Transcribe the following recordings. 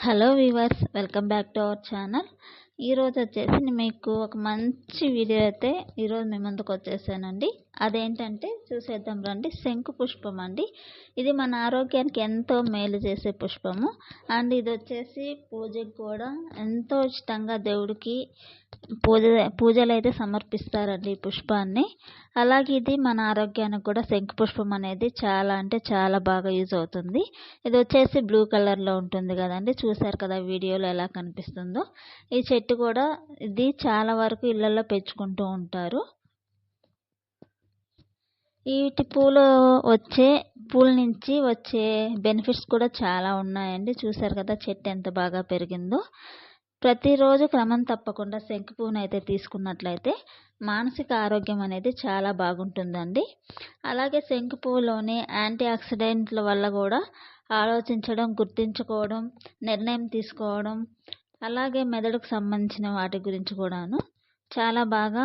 Hello viewers welcome back to our channel ఈరోజు వచ్చేసి నేను మీకు ఒక మంచి వీడియో అయితే ఈరోజు మీ ముందుకు వచ్చేసానండి. అదేంటంటే చూసేద్దాం రండి. శంకు పుష్పం అండి. ఇది మన ఆరోగ్యానికి ఎంతో మేలు చేసే పుష్పము. అండ్ ఇది వచ్చేసి పూజకి కూడా ఎంతో ఇష్టంగా దేవుడికి పూజ పూజలు అయితే సమర్పిస్తారండి ఈ పుష్పాన్ని. అలాగే ఇది మన ఆరోగ్యానికి కూడా శంకు పుష్పం అనేది చాలా అంటే చాలా బాగా యూజ్ అవుతుంది. ఇది వచ్చేసి బ్లూ కలర్లో ఉంటుంది కదండి. చూసారు కదా వీడియోలో ఎలా కనిపిస్తుందో. ఈ చెట్టు కూడా ఇది చాలా వరకు ఇళ్ళల్లో పెంచుకుంటూ ఉంటారు. వీటి పూలు వచ్చే పూల నుంచి వచ్చే బెనిఫిట్స్ కూడా చాలా ఉన్నాయండి. చూసారు కదా చెట్టు ఎంత బాగా పెరిగిందో. ప్రతిరోజు క్రమం తప్పకుండా శంకు పువ్వును అయితే తీసుకున్నట్లయితే మానసిక ఆరోగ్యం అనేది చాలా బాగుంటుందండి. అలాగే శంకు పువ్వులోని యాంటీ ఆక్సిడెంట్ల వల్ల కూడా ఆలోచించడం గుర్తించుకోవడం నిర్ణయం తీసుకోవడం అలాగే మెదడుకు సంబంధించిన వాటి గురించి కూడాను చాలా బాగా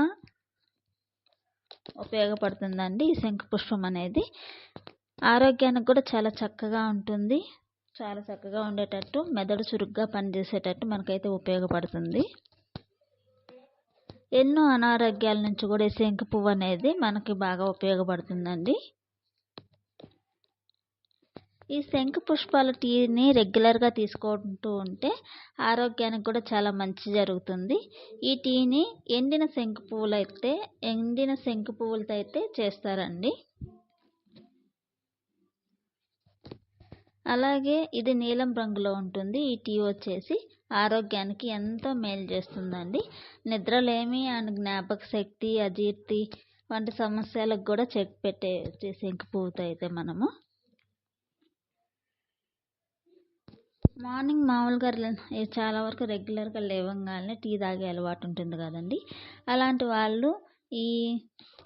ఉపయోగపడుతుందండి. ఈ శంకు పుష్పం అనేది ఆరోగ్యానికి కూడా చాలా చక్కగా ఉంటుంది. చాలా చక్కగా ఉండేటట్టు మెదడు చురుగ్గా పనిచేసేటట్టు మనకైతే ఉపయోగపడుతుంది. ఎన్నో అనారోగ్యాల నుంచి కూడా ఈ శంకు పువ్వు అనేది మనకి బాగా ఉపయోగపడుతుందండి. ఈ శంఖ పుష్పాల టీని రెగ్యులర్గా తీసుకుంటూ ఉంటే ఆరోగ్యానికి కూడా చాలా మంచి జరుగుతుంది. ఈ టీని ఎండిన శంఖ పువ్వులు అయితే ఎండిన శంఖ పువ్వులతో అయితే చేస్తారండి. అలాగే ఇది నీలం రంగులో ఉంటుంది. ఈ టీ వచ్చేసి ఆరోగ్యానికి ఎంతో మేలు చేస్తుందండి. నిద్రలేమి అండ్ జ్ఞాపక శక్తి అజీర్తి వంటి సమస్యలకు కూడా చెక్ పెట్టే శంఖ పువ్వుతో అయితే మనము మార్నింగ్ మామూలుగా చాలా వరకు రెగ్యులర్గా లేవగానే టీ తాగే అలవాటు ఉంటుంది కదండి. అలాంటి వాళ్ళు ఈ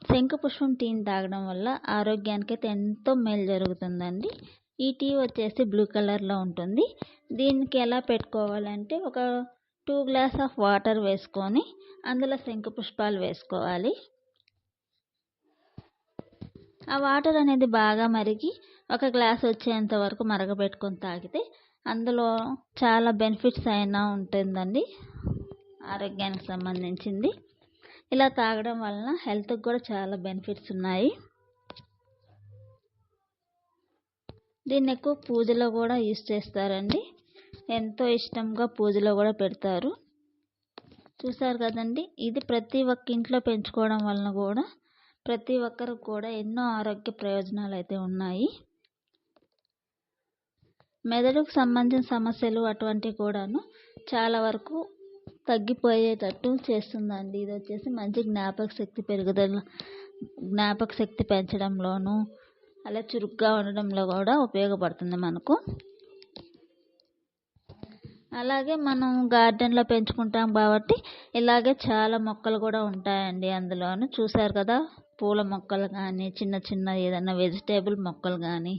శంఖపుష్పం టీని తాగడం వల్ల ఆరోగ్యానికి అయితే ఎంతో మేలు జరుగుతుందండి. ఈ టీ వచ్చేసి బ్లూ కలర్లో ఉంటుంది. దీనికి ఎలా పెట్టుకోవాలంటే ఒక టూ గ్లాస్ ఆఫ్ వాటర్ వేసుకొని అందులో శంఖ పుష్పాలు వేసుకోవాలి. ఆ వాటర్ అనేది బాగా మరిగి ఒక గ్లాస్ వచ్చేంత వరకు మరగబెట్టుకొని తాగితే అందులో చాలా బెనిఫిట్స్ అయినా ఉంటుందండి. ఆరోగ్యానికి సంబంధించింది. ఇలా తాగడం వలన హెల్త్కి కూడా చాలా బెనిఫిట్స్ ఉన్నాయి. దీన్ని ఎక్కువ పూజలో కూడా యూజ్ చేస్తారండి. ఎంతో ఇష్టంగా పూజలో కూడా పెడతారు. చూసారు కదండి ఇది ప్రతి ఒక్క ఇంట్లో పెంచుకోవడం వలన కూడా ప్రతి ఒక్కరికి కూడా ఎన్నో ఆరోగ్య ప్రయోజనాలు అయితే ఉన్నాయి. మెదడుకు సంబంధించిన సమస్యలు అటువంటివి కూడాను చాలా వరకు తగ్గిపోయేటట్టు చేస్తుందండి. ఇది వచ్చేసి మంచి జ్ఞాపక శక్తి పెరుగుదల జ్ఞాపక శక్తి పెంచడంలోనూ అలా చురుగ్గా ఉండడంలో కూడా ఉపయోగపడుతుంది మనకు. అలాగే మనం గార్డెన్లో పెంచుకుంటాం కాబట్టి ఇలాగే చాలా మొక్కలు కూడా ఉంటాయండి అందులోను. చూసారు కదా పూల మొక్కలు కానీ చిన్న చిన్న ఏదైనా వెజిటేబుల్ మొక్కలు కానీ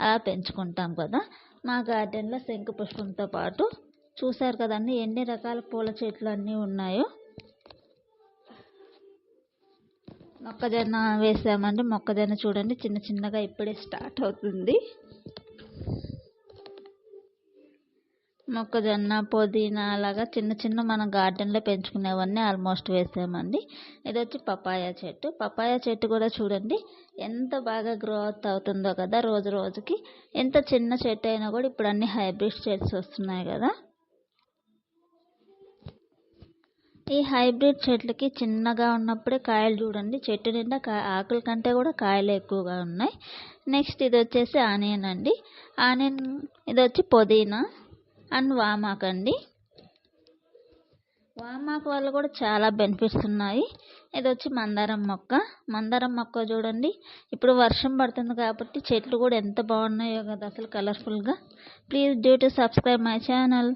అలా పెంచుకుంటాం కదా. మా గార్డెన్లో శంకు పుష్పంతో పాటు చూశారు కదండి ఎన్ని రకాల పూల చెట్లు అన్నీ ఉన్నాయో. మొక్కజొన్న వేసామండి మొక్కజొన్న చూడండి చిన్న చిన్నగా ఇప్పుడే స్టార్ట్ అవుతుంది. మొక్కజొన్న పుదీనా అలాగా చిన్న చిన్న మన గార్డెన్లో పెంచుకునేవన్నీ ఆల్మోస్ట్ వేసామండి. ఇది వచ్చి పపాయా చెట్టు. పపాయా చెట్టు కూడా చూడండి ఎంత బాగా గ్రోత్ అవుతుందో కదా రోజు రోజుకి. ఎంత చిన్న చెట్టు అయినా కూడా ఇప్పుడు అన్ని హైబ్రిడ్ చెట్స్ వస్తున్నాయి కదా. ఈ హైబ్రిడ్ చెట్లకి చిన్నగా ఉన్నప్పుడే కాయలు చూడండి. చెట్టు నిండా కా ఆకుల కంటే కూడా కాయలు ఎక్కువగా ఉన్నాయి. నెక్స్ట్ ఇది వచ్చేసి ఆనియన్ అండి. ఆనియన్ ఇది వచ్చి పుదీనా. అండ్ వామాక్ అండి. వామాక్ వల్ల కూడా చాలా బెనిఫిట్స్ ఉన్నాయి. ఇది వచ్చి మందారం మొక్క. మందారం మొక్క చూడండి. ఇప్పుడు వర్షం పడుతుంది కాబట్టి చెట్లు కూడా ఎంత బాగున్నాయో కదా అసలు కలర్ఫుల్గా please do to subscribe my channel